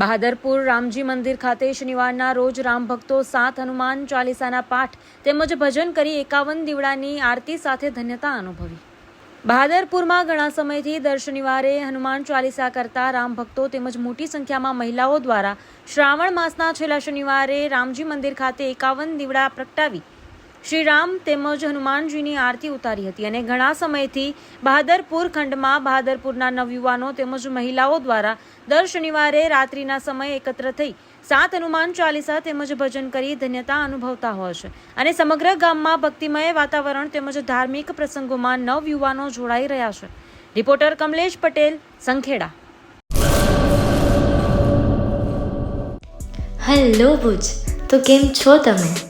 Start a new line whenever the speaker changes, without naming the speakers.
બહાદરપુર રામજી મંદિર ખાતે શનિવારના રોજ રામ ભક્તો સાત હનુમાન ચાલીસાના પાઠ તેમજ ભજન કરી એકાવન દીવડાની આરતી સાથે ધન્યતા અનુભવી. બહાદરપુરમાં ઘણા સમયથી દર શનિવારે હનુમાન ચાલીસા કરતા રામ ભક્તો તેમજ મોટી સંખ્યામાં મહિલાઓ દ્વારા શ્રાવણ માસના છેલ્લા શનિવારે રામજી મંદિર ખાતે એકાવન દીવડા પ્રગટાવી શ્રી રામ તેમજ હનુમાનજીની આરતી ઉતારી હતી અને ઘણા સમયથી બહાદરપુર ખંડમાં બહાદરપુરના નવયુવાનો તેમજ મહિલાઓ દ્વારા દર શનિવારે રાત્રિના સમયે એકત્ર થઈ સાત હનુમાન ચાલીસા તેમજ ભજન કરી ધન્યતા અનુભવતા હોય છે. અને સમગ્ર ગામમાં ભક્તિમય વાતાવરણ તેમજ ધાર્મિક પ્રસંગોમાં નવયુવાનો જોડાઈ રહ્યા છે. રિપોર્ટર કમલેશ પટેલ, સંખેડા.
હેલો ભુજ, તો કેમ છો તમે?